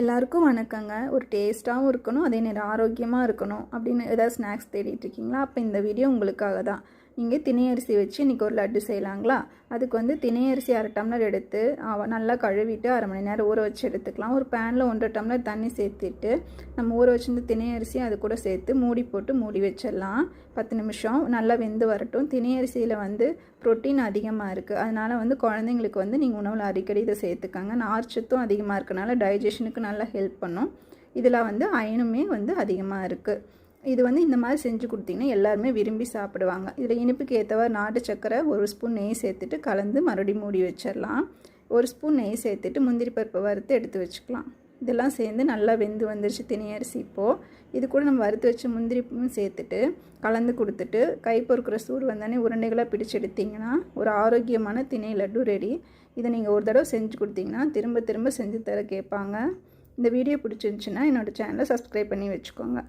எல்லாருக்கும் வணக்கங்க. ஒரு டேஸ்ட்டாகவும் இருக்கணும் அதே நேரம் ஆரோக்கியமாக இருக்கணும் அப்படின்னு ஏதாவது ஸ்நாக்ஸ் தேடிட்டு இருக்கீங்களா? அப்போ இந்த வீடியோ உங்களுக்காக தான் நீங்கள் திணை அரிசி வச்சு இன்றைக்கி ஒரு லட்டு செய்யலாங்களா? அதுக்கு வந்து திணையரிசி அரை டம்ளர் எடுத்து நல்லா கழுவிட்டு அரை மணி நேரம் ஊற வச்சு எடுத்துக்கலாம். ஒரு பேனில் ஒன்றரை டம்ளர் தண்ணி சேர்த்துட்டு நம்ம ஊற வச்சிருந்த திணையரிசி அது கூட சேர்த்து மூடி போட்டு மூடி வச்சிடலாம். பத்து நிமிஷம். நல்லா வெந்து வரட்டும். திணையரிசியில் வந்து புரோட்டீன் அதிகமாக இருக்குது அதனால் வந்து குழந்தைங்களுக்கு வந்து நீங்கள் உணவில் அடிக்கடி இதை சேர்த்துக்காங்க. நார்ச்சத்தும் அதிகமாக இருக்கனால டைஜஷனுக்கு நல்லா ஹெல்ப் பண்ணும். இதில் வந்து அயனுமே வந்து அதிகமாக இருக்குது இது வந்து இந்த மாதிரி செஞ்சு கொடுத்தீங்கன்னா எல்லாருமே விரும்பி சாப்பிடுவாங்க. இதில் இனிப்புக்கு ஏற்றவாறு நாட்டு சக்கரை ஒரு ஸ்பூன் நெய் சேர்த்துட்டு கலந்து மறுபடியும் மூடி வச்சிடலாம். ஒரு ஸ்பூன் நெய் சேர்த்துட்டு முந்திரி பருப்பை வறுத்து எடுத்து வச்சுக்கலாம். இதெல்லாம் சேர்ந்து நல்லா வெந்து வந்துருச்சு திணையரிசி இப்போது இது கூட நம்ம வறுத்து வச்ச முந்திரிப்பும் சேர்த்துட்டு கலந்து கொடுத்துட்டு கை பொறுக்கிற சூடு வந்தானே உருண்டைகளாக பிடிச்சு எடுத்தீங்கன்னா ஒரு ஆரோக்கியமான திணை லட்டு ரெடி. இதை நீங்கள் ஒரு தடவை செஞ்சு கொடுத்தீங்கன்னா திரும்ப திரும்ப செஞ்சு தர கேட்பாங்க. இந்த வீடியோ பிடிச்சிருந்துச்சுன்னா என்னோடய சேனலை சப்ஸ்கிரைப் பண்ணி வச்சுக்கோங்க.